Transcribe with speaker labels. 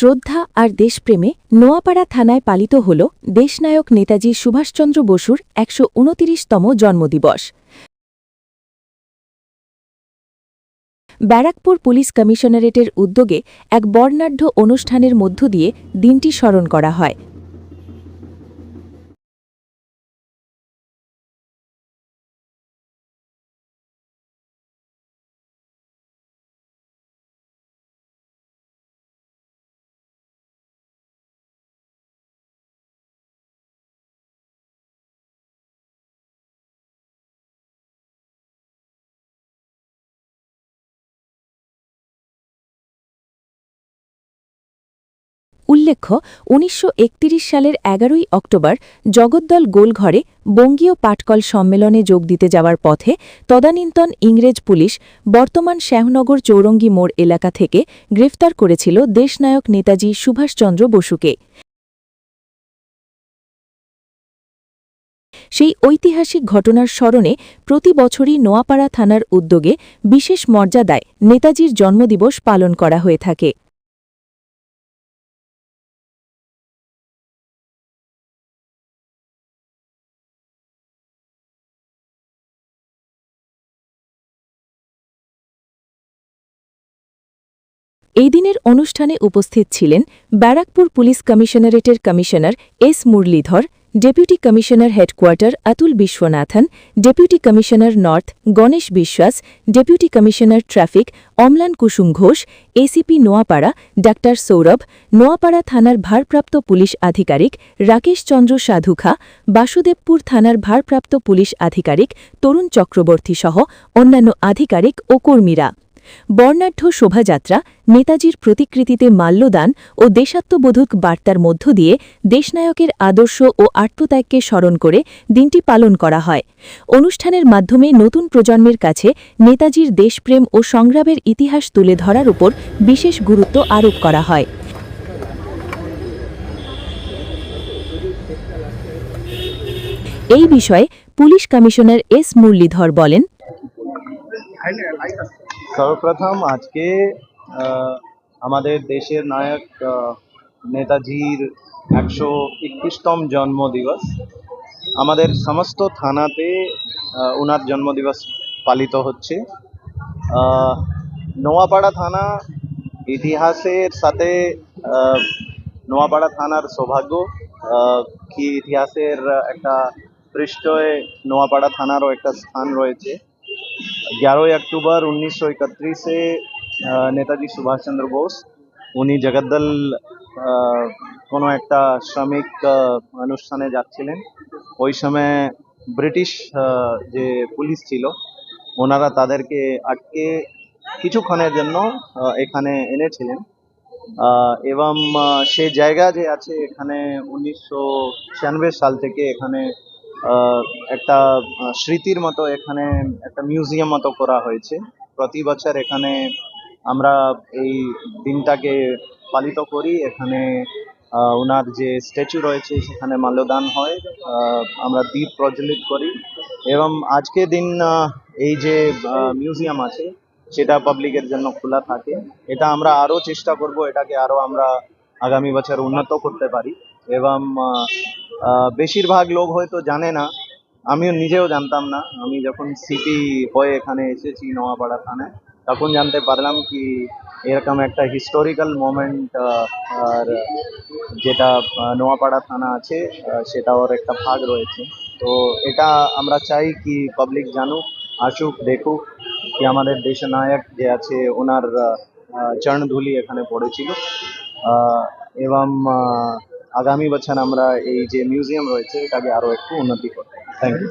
Speaker 1: শ্রদ্ধা আর দেশপ্রেমে নোয়াপাড়া থানায় পালিত হল দেশনায়ক নেতাজি সুভাষচন্দ্র বসুর একশো উনতিরিশতম জন্মদিবস। ব্যারাকপুর পুলিশ কমিশনারেটের উদ্যোগে এক বর্ণাঢ্য অনুষ্ঠানের মধ্য দিয়ে দিনটি স্মরণ করা হয়। উল্লেখ্য, উনিশশো একত্রিশ সালের এগারোই অক্টোবর জগদ্দল গোলঘরে বঙ্গীয় পাটকল সম্মেলনে যোগ দিতে যাওয়ার পথে তদানীন্তন ইংরেজ পুলিশ বর্তমান শ্যাহনগর চৌরঙ্গি মোড় এলাকা থেকে গ্রেফতার করেছিল দেশনায়ক নেতাজি সুভাষচন্দ্র বসুকে। সেই ঐতিহাসিক ঘটনার স্মরণে প্রতি বছরই নোয়াপাড়া থানার উদ্যোগে বিশেষ মর্যাদায় নেতাজির জন্মদিবস পালন করা হয়ে থাকে। এই দিনের অনুষ্ঠানে উপস্থিত ছিলেন Barrackpore police কমিশনারেটের commissioner S Muralidhar, deputy commissioner headquarter Atul Viswanathan, deputy commissioner north Ganesh Biswas, deputy commissioner traffic Amlan Kusum Ghosh, ACP Noapara doctor Sourav, Noapara থানার ভারপ্রাপ্ত পুলিশ আধিকারিক রাকেশ চন্দ্র সাধুখা, বাসুদেবপুর থানার ভারপ্রাপ্ত পুলিশ আধিকারিক তরুণ চক্রবর্তী সহ অন্যান্য আধিকারিক ও কর্মীরা। বর্ণাঢ্য শোভাযাত্রা নেতাজির প্রতিকৃতিতে মাল্যদান ও দেশাত্মবোধক বার্তার মধ্য দিয়ে দেশনায়কের আদর্শ ও আত্মত্যাগকে স্মরণ করে দিনটি পালন করা হয়। অনুষ্ঠানের মাধ্যমে নতুন প্রজন্মের কাছে নেতাজির দেশপ্রেম ও সংগ্রামের ইতিহাস তুলে ধরার উপর বিশেষ গুরুত্ব আরোপ করা হয়। এই বিষয়ে পুলিশ কমিশনার এস মুরলীধর বলেন
Speaker 2: সর্বপ্রথম আজকে আমাদের দেশের নায়ক নেতাজির একশো একত্রিশতম জন্মদিবস। আমাদের সমস্ত থানাতে ওনার জন্মদিবস পালিত হচ্ছে। নোয়াপাড়া থানা ইতিহাসের সাথে নোয়াপাড়া থানার সৌভাগ্য কি ইতিহাসের একটা পৃষ্ঠয়ে নোয়াপাড়া থানারও একটা স্থান রয়েছে। গ্যারোই অক্টোবর উনিশশো ইকত্রিশে নেতাজি সুভাষচন্দ্র বোস উনি জগদ্দল কোনো একটা শ্রমিক অনুষ্ঠানে যাচ্ছিলেন ওই সময় ব্রিটিশ যে পুলিশ ছিল ওনারা তাদেরকে আটকে কিছুক্ষণের জন্য এখানে এনেছিলেন এবং সে জায়গা যে আছে এখানে উনিশশো ছিয়ানব্বই সাল থেকে এখানে একটা স্মৃতির মতো এখানে একটা মিউজিয়াম মতো করা হয়েছে। প্রতি বছর এখানে আমরা এই দিনটাকে পালিত করি। এখানে ওনার যে স্ট্যাচু রয়েছে, সেখানে মাল্যদান হয়। আমরা দ্বীপ প্রজ্বলিত করি। এবং আজকে দিন এই যে মিউজিয়াম আছে, সেটা পাবলিকের জন্য খোলা থাকে। এটা আমরা আরও চেষ্টা করব। এটাকে আরও আমরা আগামী বছর উন্নত করতে পারি। এবং বেশিরভাগ লোক হয়তো জানে না আমিও নিজেও জানতাম না। আমি যখন সিটি হয়ে এখানে এসেছি নোয়াপাড়া থানায় তখন জানতে পারলাম কি এরকম একটা হিস্টোরিক্যাল মোমেন্ট আর যেটা নোয়াপাড়া থানা আছে আহ, সেটা ওর একটা ভাগ রয়েছে। তো এটা আমরা চাই কি পাবলিক জানুক আসুক দেখুক কি আমাদের দেশনায়ক যে আছে ওনার চরণধুলি এখানে পড়েছিল। এবং আগামী বছর আমরা এই যে মিউজিয়াম রয়েছে এটাকে আরও একটু উন্নতি করব। Thank you